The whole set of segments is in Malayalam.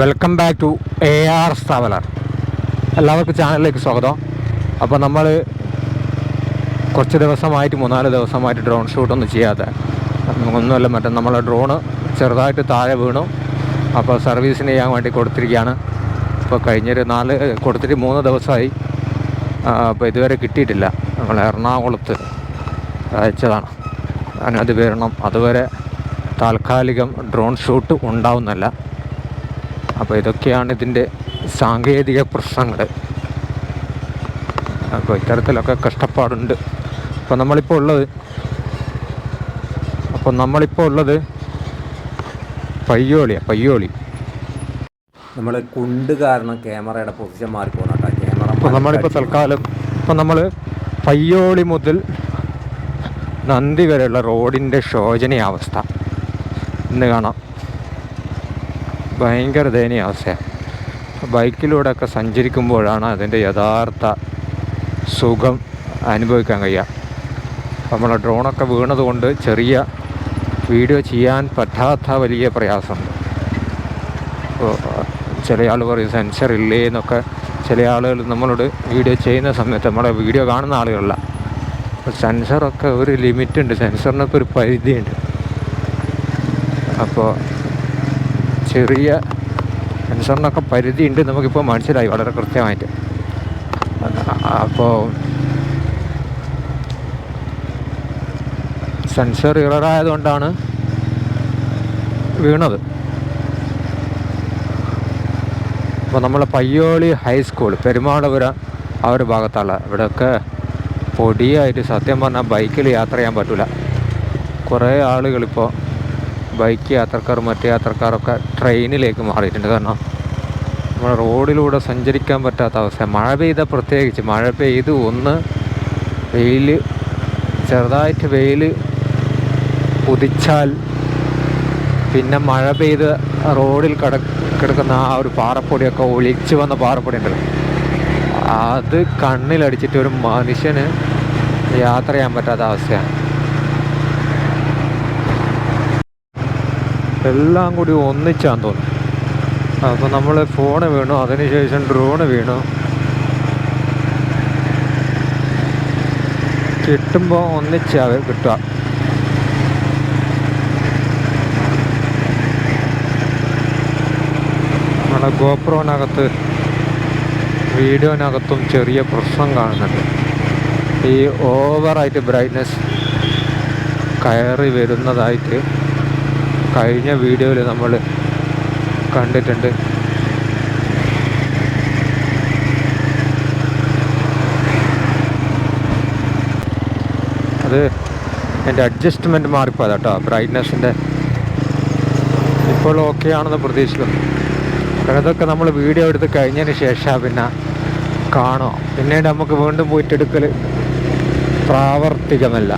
Welcome back to A R traveller എല്ലാവർക്കും ചാനലിലേക്ക് സ്വാഗതം. അപ്പോൾ നമ്മൾ കുറച്ച് ദിവസമായിട്ട് മൂന്നാൽ ദിവസമായിട്ട് ഡ്രോൺ ഷൂട്ടൊന്നും ചെയ്യാതെ. ഒന്നുമല്ല മറ്റേ നമ്മളെ ഡ്രോണ് ചെറുതായിട്ട് താഴെ വീണു. അപ്പോൾ സർവീസിന് ചെയ്യാൻ വേണ്ടി കൊടുത്തിരിക്കുകയാണ്. അപ്പോൾ കഴിഞ്ഞൊരു നാല് കൊടുത്തിട്ട് മൂന്ന് ദിവസമായി. അപ്പോൾ ഇതുവരെ കിട്ടിയിട്ടില്ല. നമ്മൾ എറണാകുളത്ത് അയച്ചതാണ്. അതിനത് വരണം അതുവരെ താൽക്കാലികം ഡ്രോൺ ഷൂട്ട് ഉണ്ടാവുന്നല്ല അപ്പോൾ ഇതൊക്കെയാണ് ഇതിന്റെ സാങ്കേതിക പ്രശ്നങ്ങൾ. അപ്പോൾ ഇത്തരത്തിലൊക്കെ കഷ്ടപ്പാടുണ്ട്. അപ്പോൾ നമ്മളിപ്പോൾ ഉള്ളത് അപ്പോൾ നമ്മളിപ്പോൾ ഉള്ളത് പയ്യോളിയാണ് പയ്യോളി. നമ്മൾ കുണ്ട് കാരണം ക്യാമറയുടെ പൊസിഷൻ മാറിപ്പോകുന്ന കേട്ടോ. ക്യാമറ അപ്പോൾ നമ്മളിപ്പോൾ തൽക്കാലം ഇപ്പോൾ നമ്മൾ പയ്യോളി മുതൽ നന്ദി വരെയുള്ള റോഡിന്റെ ശോചനീയാവസ്ഥ. ഇന്ന് കാണാം. ഭയങ്കര ദയനീയ അവസ്ഥയാണ് ബൈക്കിലൂടെയൊക്കെ സഞ്ചരിക്കുമ്പോഴാണ് അതിന്റെ യഥാർത്ഥ സുഖം അനുഭവിക്കാൻ കഴിയുക. നമ്മളെ ഡ്രോണൊക്കെ വീണതുകൊണ്ട് ചെറിയ വീഡിയോ ചെയ്യാൻ പറ്റാത്ത വലിയ പ്രയാസമുണ്ട് ചില ആൾ പറയും സെൻസർ ഇല്ലേ എന്നൊക്കെ. ചില ആളുകൾ നമ്മളോട് വീഡിയോ ചെയ്യുന്ന സമയത്ത് നമ്മളെ വീഡിയോ കാണുന്ന ആളുകളല്ല. സെൻസറൊക്കെ ഒരു ലിമിറ്റുണ്ട്. സെൻസറിനൊക്കെ ഒരു പരിധിയുണ്ട്. അപ്പോൾ ചെറിയ സെൻസറിനൊക്കെ പരിധി ഉണ്ട് നമുക്കിപ്പോൾ മനസ്സിലായി വളരെ കൃത്യമായിട്ട്. അപ്പോൾ സെൻസർ ഇററായതുകൊണ്ടാണ് വീണത്. അപ്പോൾ നമ്മളെ പയ്യോളി ഹൈസ്കൂൾ പെരുമാളപുരം ആ ഒരു ഭാഗത്തുള്ള. ഇവിടെയൊക്കെ പൊടിയായിട്ട് സത്യം പറഞ്ഞാൽ ബൈക്കിൽ യാത്ര ചെയ്യാൻ പറ്റില്ല കുറേ ആളുകളിപ്പോൾ ബൈക്ക് യാത്രക്കാർ മറ്റു യാത്രക്കാരൊക്കെ ട്രെയിനിലേക്ക് മാറിയിട്ടുണ്ട്. കാരണം നമ്മൾ റോഡിലൂടെ സഞ്ചരിക്കാൻ പറ്റാത്ത അവസ്ഥ മഴ പെയ്ത പ്രത്യേകിച്ച് മഴ പെയ്ത് ഒന്ന് വെയിൽ ചെറുതായിട്ട് വെയിൽ ഉദിച്ചാൽ പിന്നെ മഴ പെയ്ത് റോഡിൽ കട കിടക്കുന്ന ആ ഒരു പാറപ്പൊടിയൊക്കെ ഒളിച്ച് വന്ന പാറപ്പൊടി ഉണ്ടല്ലോ അത് കണ്ണിലടിച്ചിട്ട് ഒരു മനുഷ്യന് യാത്ര ചെയ്യാൻ പറ്റാത്ത അവസ്ഥയാണ്. എല്ലാം കൂടി ഒന്നിച്ചാന്ന് തോന്നുന്നു. അപ്പോൾ നമ്മൾ ഫോണ് വീണു. അതിനുശേഷം ഡ്രോണ് വീണു. കിട്ടുമ്പോൾ ഒന്നിച്ചാ കിട്ടുക. നമ്മുടെ ഗോപ്രോനകത്ത് വീഡിയോനകത്തും ചെറിയ പ്രശ്നം കാണുന്നുണ്ട്. ഈ ഓവറായിട്ട് ബ്രൈറ്റ്നസ് കയറി വരുന്നതായിട്ട് കഴിഞ്ഞ വീഡിയോയിൽ നമ്മൾ കണ്ടിട്ടുണ്ട്. അത് എന്റെ അഡ്ജസ്റ്റ്മെന്റ് മാറിപ്പോയതാ കേട്ടോ ബ്രൈറ്റ്നെസ്സിന്റെ ഇപ്പോൾ ഓക്കെ ആണെന്ന് പ്രതീക്ഷിക്കുന്നു. കാരണം ഇതൊക്കെ നമ്മൾ വീഡിയോ എടുത്ത് കഴിഞ്ഞതിന് ശേഷം പിന്നെ കാണുക. പിന്നീട് നമുക്ക് വീണ്ടും പോയിട്ട് എടുക്കൽ പ്രാവർത്തികമല്ല.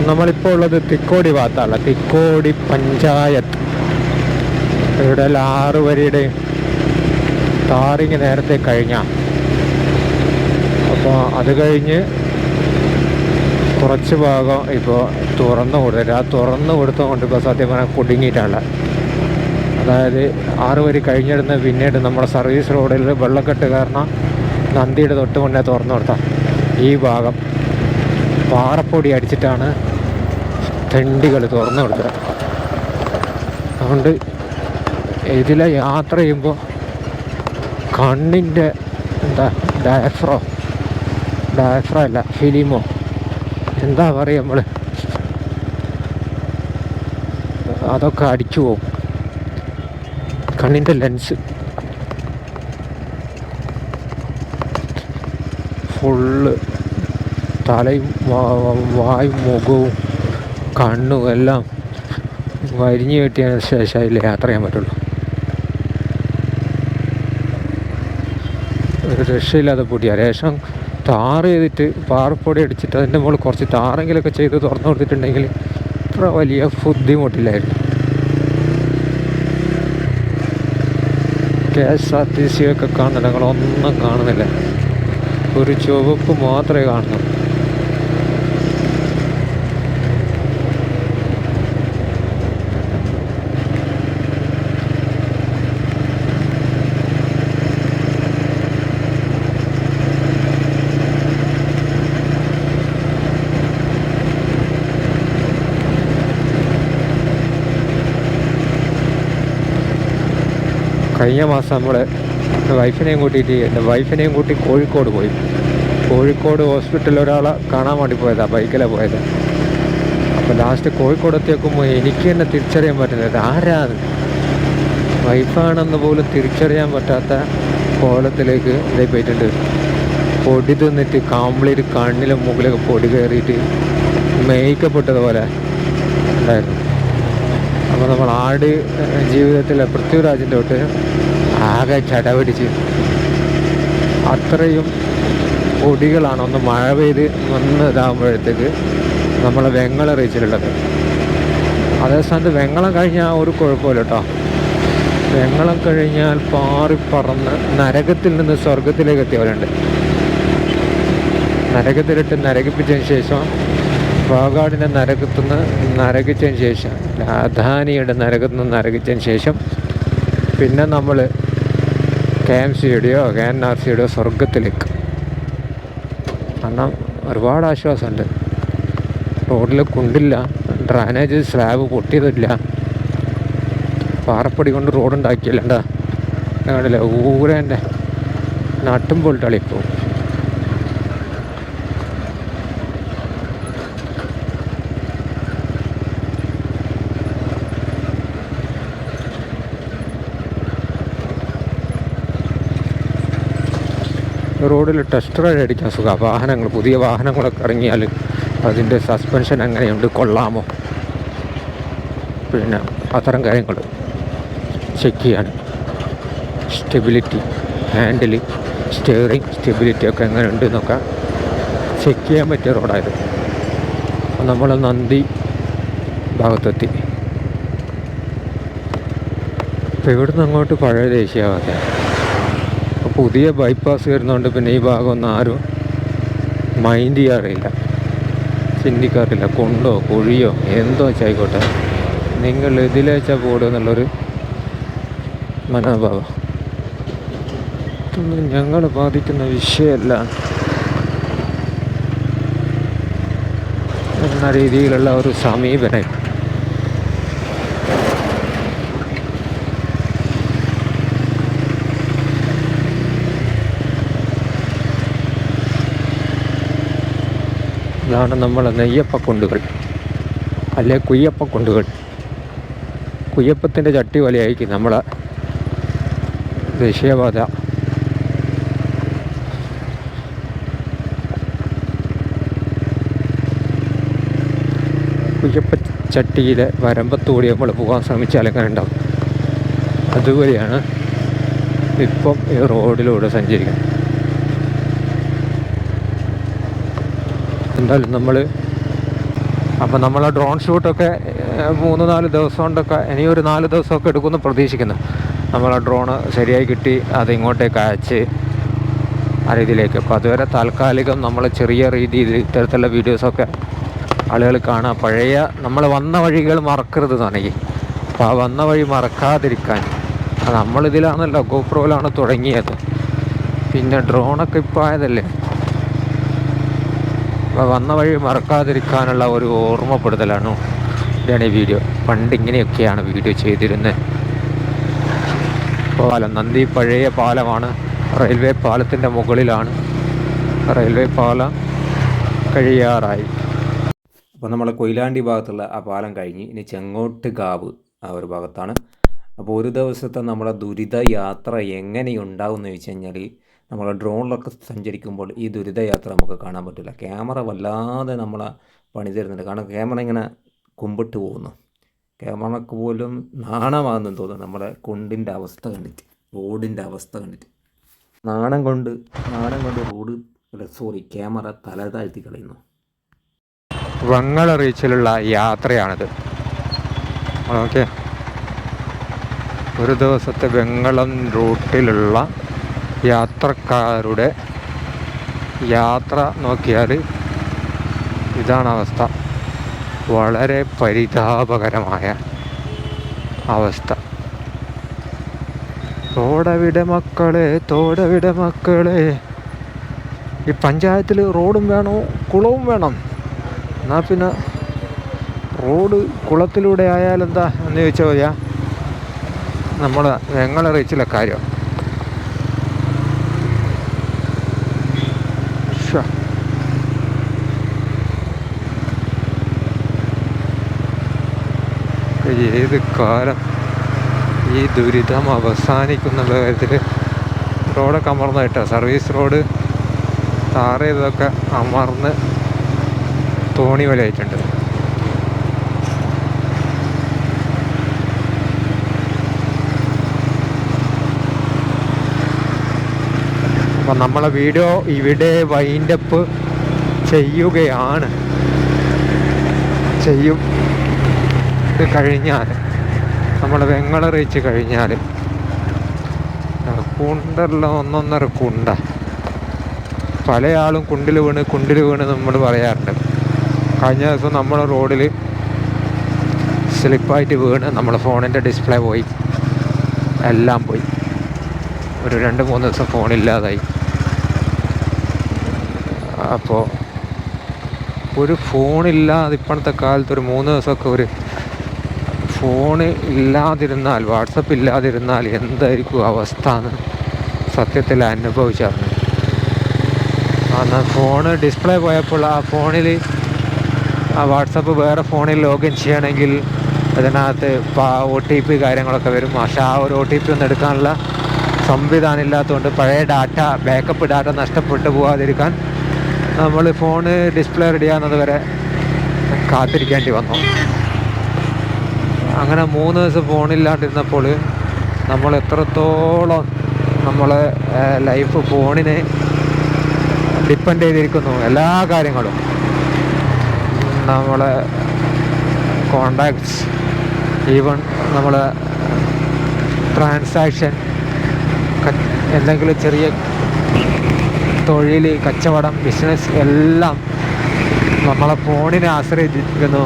അപ്പം നമ്മളിപ്പോൾ ഉള്ളത് തിക്കോടി ഭാഗത്താണ് തിക്കോടി പഞ്ചായത്ത്. ഇവിടെ ആറ് വരിയുടെ ടാറിങ് നേരത്തെ കഴിഞ്ഞ. അപ്പോൾ അത് കഴിഞ്ഞ് കുറച്ച് ഭാഗം ഇപ്പോൾ തുറന്നു കൊടുത്തിട്ട് ആ തുറന്നു കൊടുത്തുകൊണ്ട് ഇപ്പോൾ സത്യം പറഞ്ഞാൽ കുടുങ്ങിയിട്ടാണ് അതായത് ആറ് വരി കഴിഞ്ഞിടുന്ന പിന്നീട് നമ്മുടെ സർവീസ് റോഡിൽ വെള്ളക്കെട്ട് കാരണം നന്ദിയുടെ തൊട്ട് മുന്നേ തുറന്നു കൊടുത്ത ഈ ഭാഗം. പാറപ്പൊടി അടിച്ചിട്ടാണ് തെണ്ടികൾ തുറന്നു കൊടുക്കുക. അതുകൊണ്ട് ഇതിലെ യാത്ര ചെയ്യുമ്പോൾ കണ്ണിന്റെ എന്താ ഡയഫ്രോ ഡയഫ്രോ അല്ല ഫിലിമോ എന്താ പറയുക നമ്മൾ അതൊക്കെ അടിച്ചു പോകും. കണ്ണിന്റെ ലെൻസ് ഫുള്ള് തലയും വായും മുഖവും കണ്ണും എല്ലാം വരിഞ്ഞു കെട്ടിയതിന് ശേഷം അതിൽ യാത്ര ചെയ്യാൻ പറ്റുള്ളൂ. ഒരു രക്ഷയില്ലാതെ പൊടിയാ രേഷം ടാർ ചെയ്തിട്ട് പാറപ്പൊടി അടിച്ചിട്ട് അതിന്റെ മുകളിൽ കുറച്ച് ടാറെങ്കിലൊക്കെ ചെയ്ത് തുറന്നു കൊടുത്തിട്ടുണ്ടെങ്കിൽ ഇത്ര വലിയ ബുദ്ധിമുട്ടില്ലായിരുന്നു. K S R T C ഒക്കെ കാണുന്നില്ല ഞങ്ങളൊന്നും കാണുന്നില്ല. ഒരു ചുവപ്പ് മാത്രമേ കാണുന്നു കഴിഞ്ഞ മാസം നമ്മൾ വൈഫിനെയും കൂട്ടിയിട്ട് എന്റെ വൈഫിനെയും കൂട്ടി കോഴിക്കോട് പോയി. കോഴിക്കോട് ഹോസ്പിറ്റലിൽ ഒരാളെ കാണാൻ വേണ്ടി പോയതാണ് ബൈക്കിലാണ് പോയത്. അപ്പോൾ ലാസ്റ്റ് കോഴിക്കോട് എത്തിയേക്കുമ്പോൾ എനിക്ക് തന്നെ തിരിച്ചറിയാൻ പറ്റുന്നത് ആരാണ്? വൈഫാണെന്ന് പോലും തിരിച്ചറിയാൻ പറ്റാത്ത കോലത്തിലേക്ക് ഇതായി പോയിട്ടുണ്ട്. പൊടി തിന്നിട്ട് കാമ്പിളിൽ കണ്ണിലും മുകളിലൊക്കെ പൊടി കയറിയിട്ട് മേയ്ക്കപ്പെട്ടതുപോലെ ഉണ്ടായിരുന്നു. അപ്പോൾ നമ്മൾ ആട് ജീവിതത്തിലെ പൃഥ്വിരാജിന്റെ തൊട്ട് ആകെ ചടപിടിച്ച്. അത്രയും പൊടികളാണ് ഒന്ന് മഴ പെയ്ത് വന്ന് ഇതാകുമ്പോഴത്തേക്ക് നമ്മളെ വെങ്ങളം റീച്ചിലുള്ളത് അതേ സ്ഥാനത്ത് വെങ്ങളം കഴിഞ്ഞാൽ ഒരു കുഴപ്പമില്ല കേട്ടോ. വെങ്ങളം കഴിഞ്ഞാൽ പാറി പറന്ന് നരകത്തിൽ നിന്ന് സ്വർഗത്തിലേക്ക് എത്തിയവരുണ്ട്. നരകത്തിലിട്ട് നരകിപ്പിച്ചതിന് ശേഷം വാഗാടിനെ നരകത്തുനിന്ന് നരകിച്ചതിന് ശേഷം അദാനിയുടെ നരകത്തു നിന്ന് നരകിച്ചതിന് ശേഷം പിന്നെ നമ്മൾ കെ എം സിയുടെയോ കെ എൻ ആർ സിയുടെയോ സ്വർഗത്തിലേക്ക് കാരണം ഒരുപാട് ആശ്വാസമുണ്ട്. റോഡിൽ കുണ്ടില്ല ഡ്രൈനേജ് സ്ലാബ് പൊട്ടിയതില്ല. പാറപ്പൊടി കൊണ്ട് റോഡ് ഉണ്ടാക്കിയില്ല കണ്ടില്ല? ഊരേന്റെ നട്ടും പൊളിട്ടളിപ്പോൾ റോഡിൽ ടെസ്റ്റ് റൈഡ് അടിക്കാൻ സുഖം. വാഹനങ്ങൾ പുതിയ വാഹനങ്ങളൊക്കെ ഇറങ്ങിയാൽ അതിന്റെ സസ്പെൻഷൻ എങ്ങനെയുണ്ട് കൊള്ളാമോ? പിന്നെ അത്തരം കാര്യങ്ങൾ ചെക്ക് ചെയ്യാൻ സ്റ്റെബിലിറ്റി ഹാൻഡിൽ സ്റ്റിയറിങ് സ്റ്റെബിലിറ്റി ഒക്കെ എങ്ങനെ ഉണ്ട് എന്നൊക്കെ ചെക്ക് ചെയ്യാൻ പറ്റിയ റോഡായത്. നമ്മൾ നന്ദി ഭാഗത്തെത്തി. അപ്പോൾ ഇവിടുന്ന് അങ്ങോട്ട് പഴയ ദേശീയപാതയാണ് പുതിയ ബൈപ്പാസ് വരുന്നതുകൊണ്ട് പിന്നെ ഈ ഭാഗമൊന്നും ആരും മൈൻഡ് ചെയ്യാറില്ല. ചിന്തിക്കാറില്ല. കൊണ്ടോ കുഴിയോ എന്തോ വെച്ചായിക്കോട്ടെ നിങ്ങൾ ഇതിലേച്ചാൽ പോടുക എന്നുള്ളൊരു മനോഭാവം. ഇതൊന്നും ഞങ്ങൾ ബാധിക്കുന്ന വിഷയമല്ല. എന്ന രീതിയിലുള്ള ഒരു സമീപനം. ഇതാണ് നമ്മളെ നെയ്യപ്പക്കൊണ്ടുകൾ അല്ലെ കുയ്യപ്പക്കൊണ്ടുകൾ. കുയ്യപ്പത്തിന്റെ ചട്ടി പോലെയായിരിക്കും നമ്മളെ ദേശീയപാത. കുയ്യപ്പ ചട്ടിയിലെ വരമ്പത്തൂടി നമ്മൾ പോകാൻ ശ്രമിച്ചാൽ എങ്ങനെ ഉണ്ടാവും അതുപോലെയാണ് ഇപ്പം ഈ റോഡിലൂടെ സഞ്ചരിക്കുന്നത്. എന്തായാലും നമ്മൾ അപ്പം നമ്മൾ ഡ്രോൺ ഷൂട്ടൊക്കെ മൂന്ന് നാല് ദിവസം കൊണ്ടൊക്കെ ഇനി ഒരു നാല് ദിവസമൊക്കെ എടുക്കുമെന്ന് പ്രതീക്ഷിക്കുന്നു. നമ്മൾ ആ ഡ്രോണ് ശരിയായി കിട്ടി അത് ഇങ്ങോട്ടേക്ക് അയച്ച് ആ രീതിയിലേക്ക്. അപ്പോൾ അതുവരെ താൽക്കാലികം നമ്മൾ ചെറിയ രീതിയിൽ ഇത്തരത്തിലുള്ള വീഡിയോസൊക്കെ ആളുകൾ കാണാം പഴയ നമ്മൾ വന്ന വഴികൾ മറക്കരുത് തുടങ്ങി അപ്പോൾ ആ വന്ന വഴി മറക്കാതിരിക്കാൻ. നമ്മളിതിലാണല്ലോ ഗോപ്രോയിലാണ് തുടങ്ങിയത്. പിന്നെ ഡ്രോണൊക്കെ ഇപ്പോൾ ആയതല്ലേ? വന്ന വഴി മറക്കാതിരിക്കാനുള്ള ഒരു ഓർമ്മപ്പെടുത്തലാണ് ഇതാണ് ഈ വീഡിയോ. പണ്ട് ഇങ്ങനെയൊക്കെയാണ് വീഡിയോ ചെയ്തിരുന്നത് പാലം നന്ദി പഴയ പാലമാണ്. റെയിൽവേ പാലത്തിന്റെ മുകളിലാണ്. റെയിൽവേ പാലം കഴിയാറായി. അപ്പോൾ നമ്മൾ കൊയിലാണ്ടി ഭാഗത്തുള്ള ആ പാലം കഴിഞ്ഞ് ഇനി ചെങ്ങോട്ട് കാവ് ആ ഒരു ഭാഗത്താണ്. അപ്പോൾ ഒരു ദിവസത്തെ നമ്മുടെ ദുരിത യാത്ര എങ്ങനെയുണ്ടാവും എന്ന് ചോദിച്ചു കഴിഞ്ഞാൽ നമ്മൾ ഡ്രോണിലൊക്കെ സഞ്ചരിക്കുമ്പോൾ ഈ ദുരിതയാത്ര നമുക്ക് കാണാൻ പറ്റില്ല. ക്യാമറ വല്ലാതെ നമ്മളെ പണി തരുന്നുണ്ട്. കാരണം ക്യാമറ ഇങ്ങനെ കുമ്പിട്ട് പോകുന്നു. ക്യാമറക്ക് പോലും നാണമാകുന്നു തോന്നുന്നു. നമ്മുടെ കുണ്ടിന്റെ അവസ്ഥ കണ്ടിട്ട് റോഡിന്റെ അവസ്ഥ കണ്ടിട്ട്. നാണം കൊണ്ട് നാണം കൊണ്ട് റോഡ് സോറി ക്യാമറ തല താഴ്ത്തി കളയുന്നു. വങ്ങള റീച്ചിലുള്ള യാത്രയാണിത്. ഓക്കെ. ഒരു ദിവസത്തെ വെങ്ങളം റൂട്ടിലുള്ള യാത്രക്കാരുടെ യാത്ര നോക്കിയാൽ ഇതാണ് അവസ്ഥ വളരെ പരിതാപകരമായ അവസ്ഥ. തോടവിടെ മക്കളെ തോടവിടെ മക്കളെ. ഈ പഞ്ചായത്തിൽ റോഡും വേണോ? കുളവും വേണം. എന്നാൽ പിന്നെ റോഡ് കുളത്തിലൂടെ ആയാലെന്താ? എന്ന് ചോദിച്ചാൽ മതിയാ. നമ്മൾ ഞങ്ങളെ റീച്ചിലെ കാര്യം. ഏത് കാലം ഈ ദുരിതം അവസാനിക്കുന്നുള്ള കാര്യത്തിൽ റോഡൊക്കെ അമർന്നു കേട്ടോ സർവീസ് റോഡ് ടാർ ചെയ്തതൊക്കെ അമർന്ന് തോണി പോലെ ആയിട്ടുണ്ട്. അപ്പം നമ്മളെ വീഡിയോ ഇവിടെ വൈൻഡപ്പ് ചെയ്യുകയാണ്. ചെയ്യും. ഇത് കഴിഞ്ഞാൽ നമ്മൾ വെങ്ങള റീച്ച് കഴിഞ്ഞാൽ കുണ്ടല്ലോ ഒന്നൊന്നര കുണ്ട. പല ആളും കുണ്ടിൽ വീണ് കുണ്ടിൽ വീണ് നമ്മൾ പറയാറുണ്ട്. കഴിഞ്ഞ ദിവസം നമ്മളെ റോഡിൽ സ്ലിപ്പായിട്ട് വീണ് നമ്മളെ ഫോണിന്റെ ഡിസ്പ്ലേ പോയി. എല്ലാം പോയി. ഒരു രണ്ട് മൂന്ന് ദിവസം ഫോണില്ലാതായി അപ്പോൾ ഒരു ഫോണില്ലാതെ ഇപ്പോഴത്തെ കാലത്ത് ഒരു മൂന്ന് ദിവസമൊക്കെ ഒരു ഫോണ് ഇല്ലാതിരുന്നാൽ വാട്സപ്പ് ഇല്ലാതിരുന്നാൽ എന്തായിരിക്കും അവസ്ഥ എന്ന് സത്യത്തിൽ അനുഭവിച്ചറിഞ്ഞു. എന്നാൽ ഫോണ് ഡിസ്പ്ലേ പോയപ്പോൾ ആ ഫോണിൽ ആ വാട്സപ്പ് വേറെ ഫോണിൽ ലോഗിൻ ചെയ്യണമെങ്കിൽ അതിനകത്ത് ഒ ടി പി കാര്യങ്ങളൊക്കെ വരും. പക്ഷേ ആ ഒരു ഒ ടി പി ഒന്നും എടുക്കാനുള്ള സംവിധാനം ഇല്ലാത്തതുകൊണ്ട് പഴയ ഡാറ്റ ബാക്കപ്പ് ഡാറ്റ നഷ്ടപ്പെട്ടു പോകാതിരിക്കാൻ നമ്മൾ ഫോണ് ഡിസ്പ്ലേ റെഡിയാകുന്നത് വരെ കാത്തിരിക്കേണ്ടി വന്നു. അങ്ങനെ മൂന്ന് ദിവസം ഫോണില്ലാണ്ടിരുന്നപ്പോൾ നമ്മൾ എത്രത്തോളം നമ്മളെ ലൈഫ് ഫോണിനെ ഡിപ്പെൻഡ് ചെയ്തിരിക്കുന്നു. എല്ലാ കാര്യങ്ങളും. നമ്മളെ കോണ്ടാക്ട്സ് ഈവൺ നമ്മളെ ട്രാൻസാക്ഷൻ എന്തെങ്കിലും ചെറിയ തൊഴിൽ കച്ചവടം ബിസിനസ് എല്ലാം നമ്മളെ ഫോണിനെ ആശ്രയിച്ചിരിക്കുന്നു.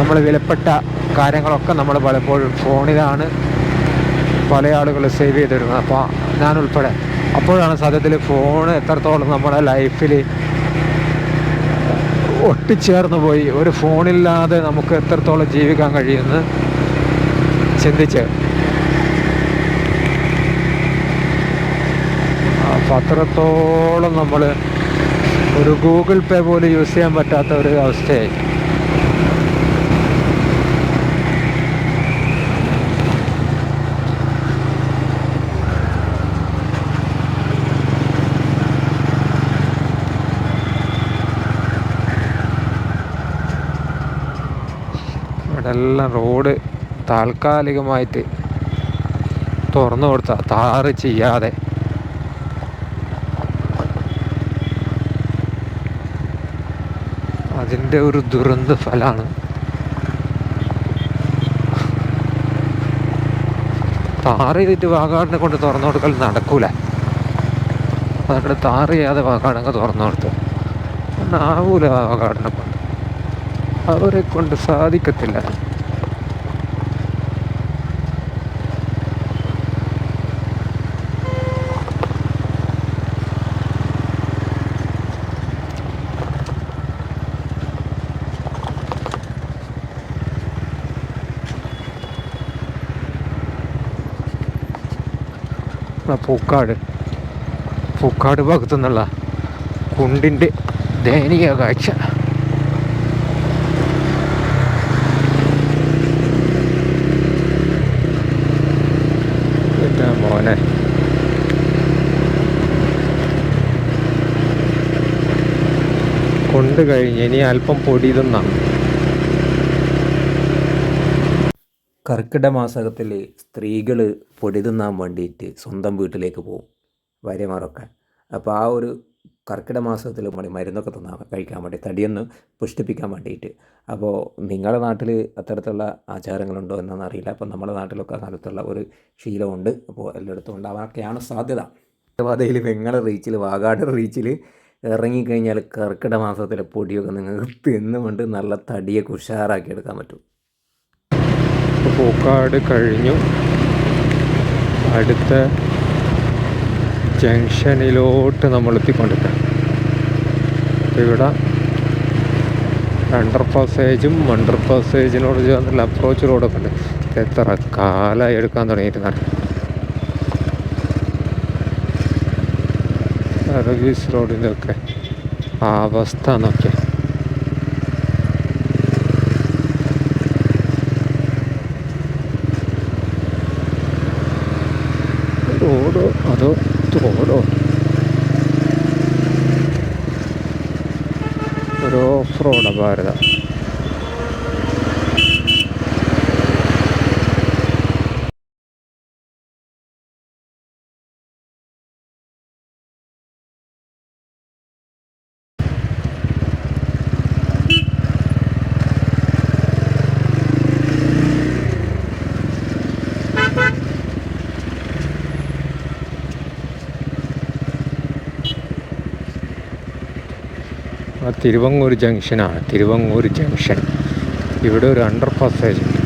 നമ്മൾ വിലപ്പെട്ട കാര്യങ്ങളൊക്കെ നമ്മൾ പലപ്പോഴും ഫോണിലാണ് പല ആളുകൾ സേവ് ചെയ്ത് വരുന്നത് അപ്പോൾ ഞാൻ ഉൾപ്പെടെ അപ്പോഴാണ് സത്യത്തിൽ ഫോൺ എത്രത്തോളം നമ്മുടെ ലൈഫിൽ ഒട്ടിച്ചേർന്ന് പോയി. ഒരു ഫോണില്ലാതെ നമുക്ക് എത്രത്തോളം ജീവിക്കാൻ കഴിയുമെന്ന് ചിന്തിച്ച്. അപ്പം അത്രത്തോളം നമ്മൾ ഒരു ഗൂഗിൾ പേ പോലും യൂസ് ചെയ്യാൻ പറ്റാത്ത ഒരു അവസ്ഥയായി ഇവിടെ എല്ലാം റോഡ് താൽക്കാലികമായിട്ട് തുറന്നു കൊടുത്ത താറ് ചെയ്യാതെ. അതിന്റെ ഒരു ദുരന്ത ഫലമാണ് താറ് ചെയ്തിട്ട് വാഗാടിനെ കൊണ്ട് തുറന്നു കൊടുക്കൽ നടക്കൂല. അതുകൊണ്ട് താറ് ചെയ്യാതെ വാഗാടൊക്കെ തുറന്നു കൊടുത്തു. ആവൂല വാഗാടിനെ കൊണ്ട്. അവരെ കൊണ്ട് സാധിക്കത്തില്ല. പൂക്കാട്. പൂക്കാട് ഭാഗത്തു നിന്നുള്ള കുണ്ടിന്റെ ദയനീയ കാഴ്ച. മോനെ. കൊണ്ട് കഴിഞ്ഞ് ഇനി അല്പം പൊടി തിന്നാണ് കർക്കിടക മാസത്തിൽ സ്ത്രീകൾ പൊടി തിന്നാൻ വേണ്ടിയിട്ട് സ്വന്തം വീട്ടിലേക്ക് പോകും ഭാര്യമാരൊക്കെ. അപ്പോൾ ആ ഒരു കർക്കിടക മാസത്തിൽ മണി മരുന്നൊക്കെ തന്നാൽ കഴിക്കാൻ വേണ്ടി തടിയൊന്ന് പുഷ്ടിപ്പിക്കാൻ വേണ്ടിയിട്ട് അപ്പോൾ നിങ്ങളുടെ നാട്ടിൽ അത്തരത്തിലുള്ള ആചാരങ്ങളുണ്ടോ എന്നൊന്നും അറിയില്ല. അപ്പോൾ നമ്മുടെ നാട്ടിലൊക്കെ അങ്ങനത്തുള്ള ഒരു ശീലമുണ്ട്. അപ്പോൾ എല്ലായിടത്തും ഉണ്ടാവാനൊക്കെയാണ് സാധ്യത. പാതയിൽ വെങ്ങള റീച്ചിൽ വാഗാട് റീച്ചിൽ ഇറങ്ങിക്കഴിഞ്ഞാൽ കർക്കിടക മാസത്തിലെ പൊടിയൊക്കെ നിങ്ങൾക്ക് തിന്നുകൊണ്ട് നല്ല തടിയൊക്കെ ഉഷാറാക്കി എടുക്കാൻ പറ്റും. പൂക്കാട് കഴിഞ്ഞു. അടുത്ത ജംഗ്ഷനിലോട്ട് നമ്മൾ എത്തിക്കൊണ്ടിരിക്കാം ഇവിടെ അണ്ടർ പാസേജും അണ്ടർ പാസേജിനോട് ചേർന്നുള്ള അപ്രോച്ച് റോഡൊക്കെ ഉണ്ട്. എത്ര കാലമായി എടുക്കാൻ തുടങ്ങിയിരുന്നാണ് സർവീസ് റോഡിന്റെ ഒക്കെ അവസ്ഥ നോക്കിയാൽ റോഡോ അതോ റോഡോ ഒരു ഓഫ് റോഡാ ഭാരത തിരുവങ്ങൂർ ജംഗ്ഷനാണ്. തിരുവങ്ങൂർ ജംഗ്ഷൻ. ഇവിടെ ഒരു അണ്ടർ പാസേജ് ഉണ്ട്.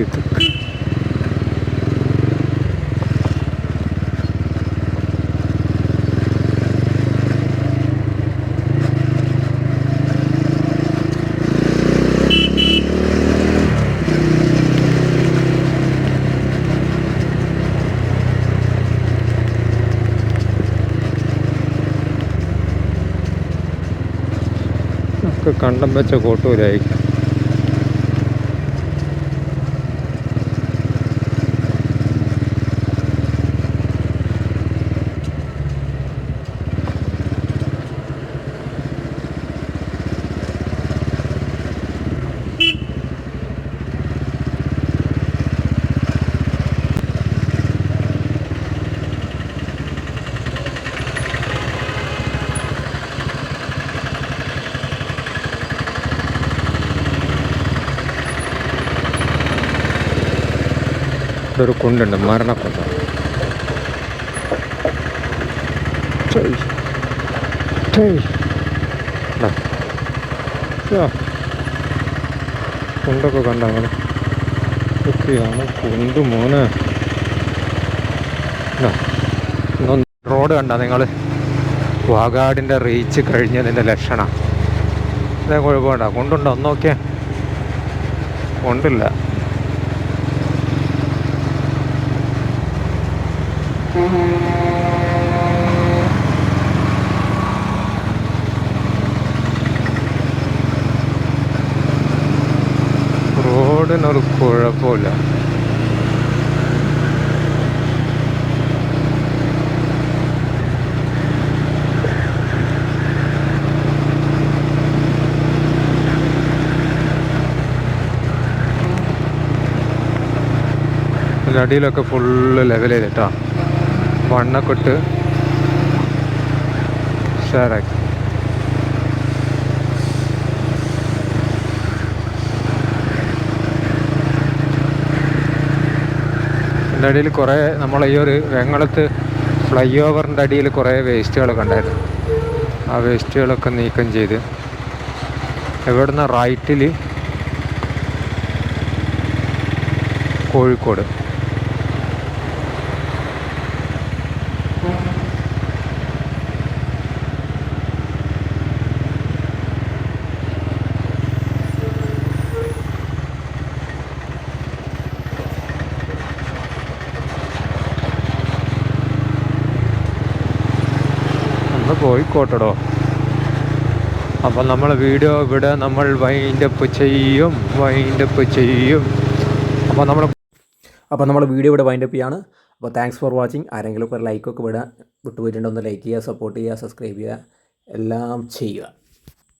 ഇതൊക്കെ കണ്ടം വെച്ച കോട്ടൂരായിരിക്കും. ഒരു കുണ്ടുണ്ട് മരണക്കുണ്ട്. കുണ്ടൊക്കെ കണ്ട അങ്ങനെ ഒക്കെയാണ് കുണ്ട് മോന്. റോഡ് കണ്ട നിങ്ങൾ വാഗാടിന്റെ റീച്ച് കഴിഞ്ഞതിന്റെ ലക്ഷണം. അതേ കുഴപ്പമുണ്ടോ. കൊണ്ടുണ്ടോ? ഒന്ന് നോക്കിയേ. കൊണ്ടില്ല. റോഡിനൊരു കുഴപ്പമില്ല അടിയിലൊക്കെ ഫുള്ള് ലെവൽ ചെയ്തിട്ടാ. മണ്ണൊക്കെ ഇട്ട് എന്റെ അടിയിൽ കുറേ നമ്മൾ ഈ ഒരു വെങ്ങളത്ത് ഫ്ലൈ ഓവറിന്റെ അടിയിൽ കുറേ വേസ്റ്റുകളൊക്കെ ഉണ്ടായിരുന്നു. ആ വേസ്റ്റുകളൊക്കെ നീക്കം ചെയ്ത് എവിടുന്ന റൈറ്റിൽ കോഴിക്കോട് നമ്മൾ കോഴിക്കോട്ടടോ. അപ്പം നമ്മൾ വീഡിയോ ഇവിടെ നമ്മൾ വൈൻഡപ്പ് ചെയ്യും വൈൻഡപ്പ് ചെയ്യും. അപ്പം നമ്മൾ അപ്പോൾ നമ്മൾ വീഡിയോ ഇവിടെ വൈൻഡപ്പ് ചെയ്യാണ്. അപ്പോൾ താങ്ക്സ് ഫോർ വാച്ചിങ് ആരെങ്കിലും ഒക്കെ ലൈക്കൊക്കെ വിടാൻ വിട്ടുപോയിട്ടുണ്ടോ ഒന്ന് ലൈക്ക് ചെയ്യുക സപ്പോർട്ട് ചെയ്യുക സബ്സ്ക്രൈബ് ചെയ്യുക എല്ലാം ചെയ്യുക.